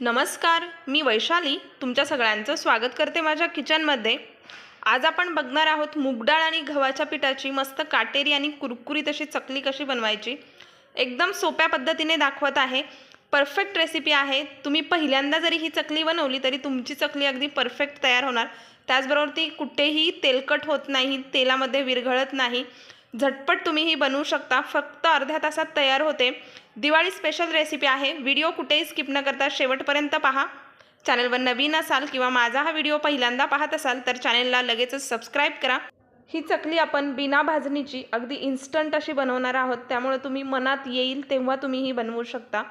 नमस्कार मी वैशाली. तुमच्या सगळ्यांचं स्वागत करते माझ्या किचनमध्ये. आज आपण बघणार आहोत मूगडाळ आणि गव्हाच्या पिठाची मस्त काटेरी आणि कुरकुरीत अशी चकली कशी बनवायची. एकदम सोप्या पद्धतीने दाखवत आहे. परफेक्ट रेसिपी आहे. तुम्ही पहिल्यांदा जरी ही चकली बनवली तरी तुमची चकली अगदी परफेक्ट तयार होणार. त्याचबरोबर ती कुठेही तेलकट होत नाही तेलामध्ये विरघळत नाही. झटपट तुम्ही ही बनवू शकता. फक्त अर्ध्या तासात तयार होते. दिवाळी स्पेशल रेसिपी आहे. व्हिडिओ कुठेही स्किप न करता शेवटपर्यंत पहा. चॅनलवर नवीन असाल किंवा माझा हा व्हिडिओ पहिल्यांदा पाहत असाल तर चॅनलला लगेचच सबस्क्राईब करा. ही चकली आपण बिना भाजणीची अगदी इन्स्टंट अशी बनवणार आहोत. त्यामुळे तुम्ही मनात येईल तेव्हा तुम्ही ही बनवू शकता.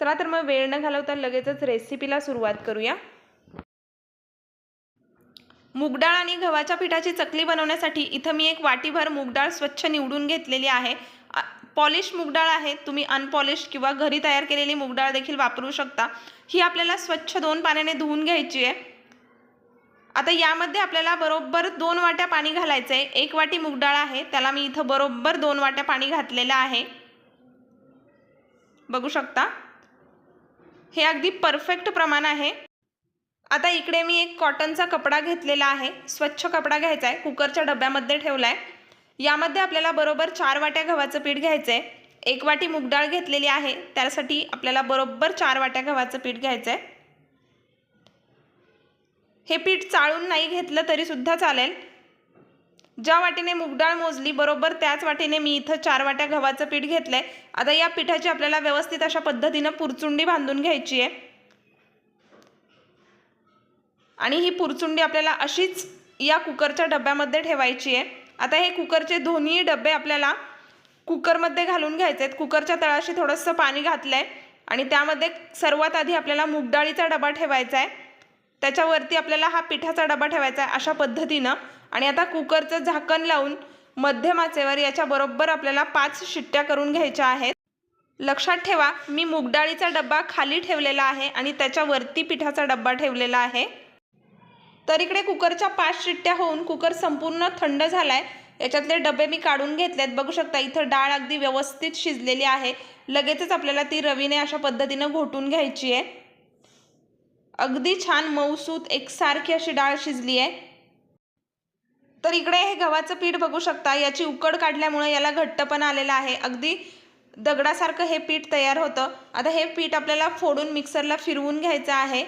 चला तर मग वेळ न घालवता लगेचच रेसिपीला सुरुवात करूया. मूगडाळ आणि गव्हाच्या पिठाची चकली बनवण्यासाठी इथं मी एक वाटीभर मूगडाळ स्वच्छ निवडून घेतलेली आहे. पॉलिश मूगडाळ आहे तुम्ही अनपॉलिश किंवा घरी तयार केलेली मूगडाळ देखील वापरू शकता. ही आपल्याला स्वच्छ दोन पाण्याने धुवून घ्यायची आहे. आता यामध्ये आपल्याला बरोबर दोन वाट्या पाणी घालायचं आहे एक वाटी मूगडाळ आहे त्याला मी इथं बरोबर दोन वाट्या पाणी घातलेलं आहे. बघू शकता? हे अगदी परफेक्ट प्रमाण आहे. आता इकडे मी एक कॉटनचा कपडा घेतलेला आहे. स्वच्छ कपडा घ्यायचा आहे कुकरच्या डब्यामध्ये ठेवला आहे यामध्ये आपल्याला बरोबर चार वाट्या गव्हाचं पीठ घ्यायचं आहे एक वाटी मुगडाळ घेतलेली आहे. त्यासाठी आपल्याला बरोबर चार वाट्या गव्हाचं पीठ घ्यायचं आहे हे पीठ चाळून नाही घेतलं तरीसुद्धा चालेल. ज्या वाटीने मुगडाळ मोजली बरोबर त्याच वाटीने मी इथं चार वाट्या गव्हाचं पीठ घेतलं आहे आता या पिठाची आपल्याला व्यवस्थित अशा पद्धतीनं पुरचुंडी बांधून घ्यायची आहे. आणि ही पुरचुंडी आपल्याला अशीच या कुकरच्या डब्यामध्ये ठेवायची आहे. आता हे कुकरचे दोन्ही डबे आपल्याला कुकरमध्ये घालून घ्यायचे आहेत. कुकरच्या तळाशी थोडंसं पाणी घातलं आहे आणि त्यामध्ये सर्वात आधी आपल्याला मुगडाळीचा डबा ठेवायचा आहे. त्याच्यावरती आपल्याला हा पिठाचा डबा ठेवायचा आहे अशा पद्धतीनं. आणि आता कुकरचं झाकण लावून मध्यम आचेवर याच्याबरोबर आपल्याला पाच शिट्ट्या करून घ्यायच्या आहेत. लक्षात ठेवा मी मुगडाळीचा डब्बा खाली ठेवलेला आहे आणि त्याच्यावरती पिठाचा डब्बा ठेवलेला आहे. तर इकडे कुकरच्या पाच शिट्ट्या होऊन कुकर संपूर्ण थंड झाला आहे याच्यातले डबे मी काढून घेतलेत. बघू शकता इथं डाळ अगदी व्यवस्थित शिजलेली आहे. लगेचच आपल्याला ती रवीने अशा पद्धतीनं घोटून घ्यायची आहे. अगदी छान मऊसूत एकसारखी अशी डाळ शिजली आहे. तर इकडे हे गव्हाचं पीठ बघू शकता याची उकड काढल्यामुळे याला घट्टपणा आलेला आहे. अगदी दगडासारखं हे पीठ तयार होतं. आता हे पीठ आपल्याला फोडून मिक्सरला फिरवून घ्यायचं आहे.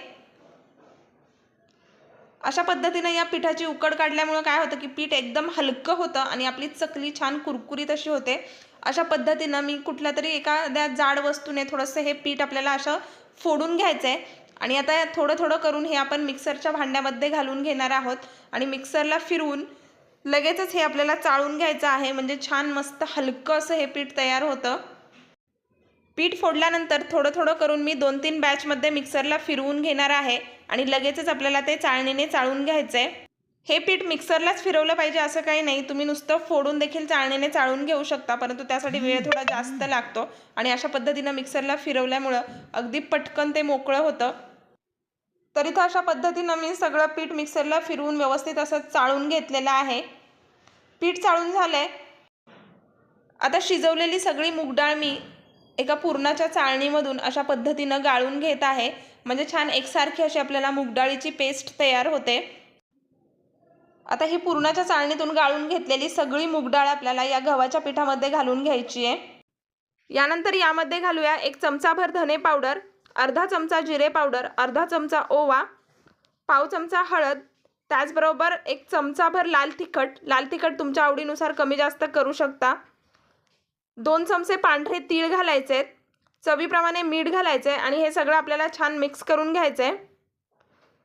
अशा पद्धतीनं या पिठाची उकड काढल्यामुळं काय होतं की पीठ एकदम हलकं होतं आणि आपली चकली छान कुरकुरीत अशी होते. अशा पद्धतीनं मी कुठल्या तरी एखाद्या जाड वस्तूने थोडंसं हे पीठ आपल्याला असं फोडून घ्यायचं आहे आणि आता थोडं थोडं करून हे आपण मिक्सरच्या भांड्यामध्ये घालून घेणार आहोत. आणि मिक्सरला फिरवून लगेचच हे आपल्याला चाळून घ्यायचं आहे. म्हणजे छान मस्त हलकं असं हे पीठ तयार होतं. पीठ फोडल्यानंतर थोडं थोडं करून मी दोन तीन बॅचमध्ये मिक्सरला फिरवून घेणार आहे. आणि लगेचच आपल्याला ते चाळणीने चाळून घ्यायचं आहे हे पीठ मिक्सरलाच फिरवलं पाहिजे असं काही नाही. तुम्ही नुसतं फोडून देखील चाळणीने चाळून घेऊ शकता परंतु त्यासाठी वेळ थोडा जास्त लागतो. आणि अशा पद्धतीनं मिक्सरला फिरवल्यामुळं अगदी पटकन ते मोकळं होतं. तर इथं अशा पद्धतीनं मी सगळं पीठ मिक्सरला फिरवून व्यवस्थित असं चाळून घेतलेलं आहे. पीठ चाळून झालं आहे आता शिजवलेली सगळी मुगडाळ मी एका पुरणाच्या चाळणीमधून अशा पद्धतीनं गाळून घेत आहे. म्हणजे छान एकसारखी अशी आपल्याला मुगडाळीची पेस्ट तयार होते. आता ही पुरणाच्या चाळणीतून गाळून घेतलेली सगळी मुगडाळ आपल्याला या गव्हाच्या पिठामध्ये घालून घ्यायची आहे. यानंतर यामध्ये घालूया एक चमचाभर धने पावडर अर्धा चमचा जिरे पावडर अर्धा चमचा ओवा पाव चमचा हळद त्याचबरोबर एक चमचाभर लाल तिखट. लाल तिखट तुमच्या आवडीनुसार कमी जास्त करू शकता. दोन चमचे पांढरे तीळ घालायचे आहेत. चवीप्रमाणे मीठ घालायचं आहे आणि हे सगळं आपल्याला छान मिक्स करून घ्यायचं आहे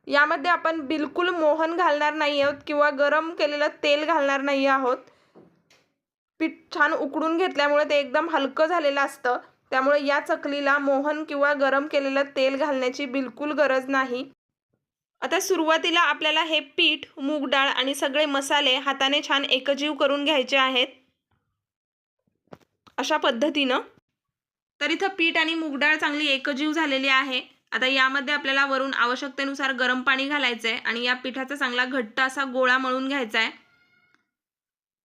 यामध्ये आपण बिलकुल मोहन घालणार नाही आहोत किंवा गरम केलेलं तेल घालणार नाही आहोत. पीठ छान उकडून घेतल्यामुळे ते एकदम हलकं झालेलं असतं. त्यामुळे या चकलीला मोहन किंवा गरम केलेलं तेल घालण्याची बिलकुल गरज नाही. आता सुरुवातीला आपल्याला हे पीठ मूग डाळ आणि सगळे मसाले हाताने छान एकजीव करून घ्यायचे आहेत. अशा पद्धतीनं तर इथं पीठ आणि मूगडाळ चांगली एकजीव झालेली आहे. आता यामध्ये आपल्याला वरून आवश्यकतेनुसार गरम पाणी घालायचं आहे आणि या पिठाचा चांगला घट्ट असा गोळा मळून घ्यायचा आहे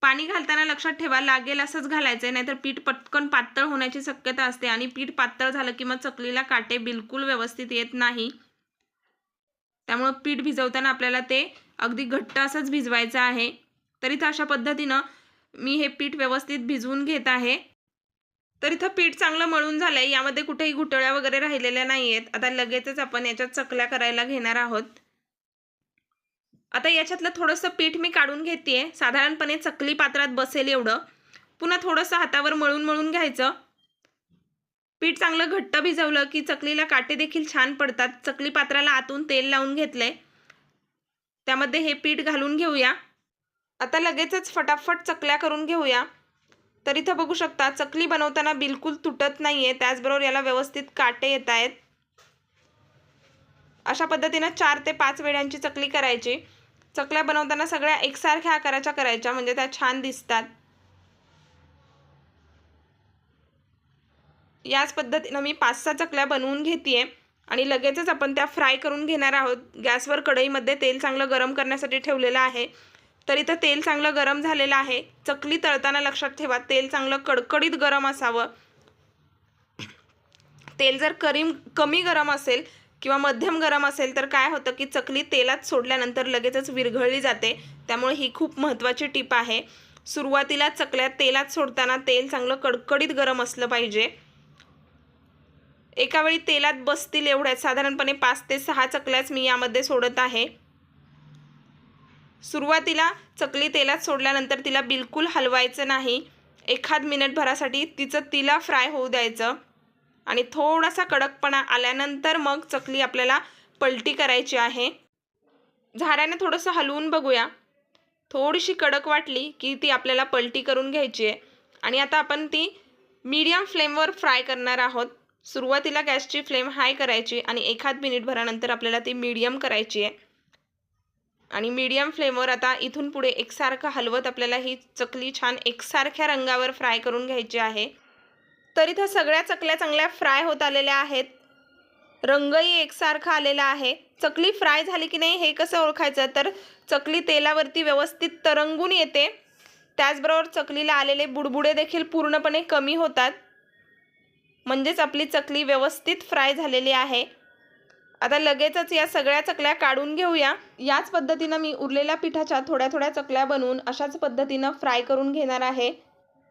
पाणी घालताना लक्षात ठेवा लागेल असंच घालायचं आहे नाहीतर पीठ पटकन पातळ होण्याची शक्यता असते आणि पीठ पातळ झालं की मग चकलीला काटे बिलकुल व्यवस्थित येत नाही. त्यामुळं पीठ भिजवताना आपल्याला ते अगदी घट्ट असंच भिजवायचं आहे. तर इथं अशा पद्धतीनं मी हे पीठ व्यवस्थित भिजवून घेत आहे. तर इथं पीठ चांगलं मळून झालं आहे यामध्ये कुठेही घुटळ्या वगैरे राहिलेल्या नाही आहेत आता लगेचच आपण याच्यात चकल्या करायला घेणार आहोत. आता याच्यातलं थोडंसं पीठ मी काढून घेते साधारणपणे चकली पात्रात बसेल एवढं. पुन्हा थोडंसं हातावर मळून मळून घ्यायचं. पीठ चांगलं घट्ट भिजवलं की चकलीला काटे देखील छान पडतात. चकली पात्राला आतून तेल लावून घेतलंय. त्यामध्ये हे पीठ घालून घेऊया. आता लगेचच फटाफट चकल्या करून घेऊया. तर इथं बघू शकता चकली बनवताना बिलकुल तुटत नाही आहे त्याचबरोबर याला व्यवस्थित काटे येत आहेत. अशा पद्धतीनं चार ते पाच वेळांची चकली करायची. चकल्या बनवताना सगळ्या एकसारख्या आकाराच्या करायच्या म्हणजे त्या छान दिसतात. याच पद्धतीनं मी पाच सहा चकल्या बनवून घेते आणि लगेचच आपण त्या फ्राय करून घेणार आहोत. गॅसवर कढईमध्ये तेल चांगलं गरम करण्यासाठी ठेवलेलं आहे. तर इथं तेल चांगलं गरम झालेलं आहे. चकली तळताना लक्षात ठेवा तेल चांगलं कडकडीत गरम असावं. तेल जर करीम कमी गरम असेल किंवा मध्यम गरम असेल तर काय होतं की चकली तेलात सोडल्यानंतर लगेचच विरघळली जाते. त्यामुळे ही खूप महत्त्वाची टीप आहे. सुरुवातीला चकल्या तेलात सोडताना तेल चांगलं कडकडीत गरम असलं पाहिजे. एका वेळी तेलात बसतील एवढ्यात. साधारणपणे पाच ते सहा चकल्याच मी यामध्ये सोडत आहे. सुरुवातीला चकली तेलात सोडल्यानंतर तिला बिलकुल हलवायचं नाही. एखाद मिनिटभरासाठी तिचं तिला फ्राय होऊ द्यायचं. आणि थोडासा कडकपणा आल्यानंतर मग चकली आपल्याला पलटी करायची आहे. झाऱ्याने थोडंसं हलवून बघूया. थोडीशी कडक वाटली की ती आपल्याला पलटी करून घ्यायची आहे. आणि आता आपण ती मीडियम फ्लेमवर फ्राय करणार आहोत. सुरुवातीला गॅसची फ्लेम हाय करायची आणि एखाद मिनिटभरानंतर आपल्याला ती मीडियम करायची आहे. आणि मीडियम फ्लेमवर आता इथून पुढे एकसारखं हलवत आपल्याला ही चकली छान एकसारख्या रंगावर फ्राय करून घ्यायची आहे. तर इथं सगळ्या चकल्या चांगल्या फ्राय होत आलेल्या आहेत. रंगही एकसारखा आलेला आहे. चकली फ्राय झाली की नाही हे कसं ओळखायचं? तर चकली तेलावरती व्यवस्थित तरंगून येते. त्याचबरोबर चकलीला आलेले बुडबुडे देखील पूर्णपणे कमी होतात. म्हणजेच आपली चकली व्यवस्थित फ्राय झालेली आहे. आता लगेचच या सगळ्या चकल्या काढून घेऊया. याच पद्धतीनं मी उरलेल्या पिठाच्या थोड्या थोड्या चकल्या बनवून अशाच पद्धतीनं फ्राय करून घेणार आहे.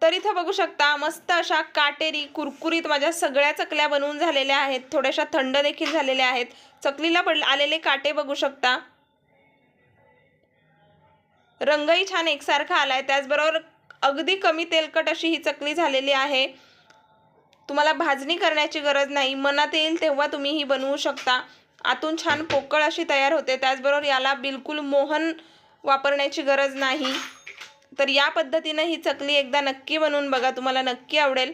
तर इथं बघू शकता मस्त अशा काटेरी कुरकुरीत माझ्या सगळ्या चकल्या बनवून झालेल्या आहेत. थोड्याशा थंड देखील झालेल्या आहेत. चकलीला पड आलेले काटे बघू शकता. रंगही छान एकसारखा आला आहे त्याचबरोबर अगदी कमी तेलकट अशी ही चकली झालेली आहे. तुम्हाला भाजणी करण्याची गरज नाही. मनात येईल तेव्हा तुम्ही ही बनवू शकता. आतून छान पोकळ अशी तयार होते. त्याचबरोबर याला बिलकुल मोहन वापरण्याची गरज नाही. तर या पद्धतीनं ही चकली एकदा नक्की बनवून बघा. तुम्हाला नक्की आवडेल.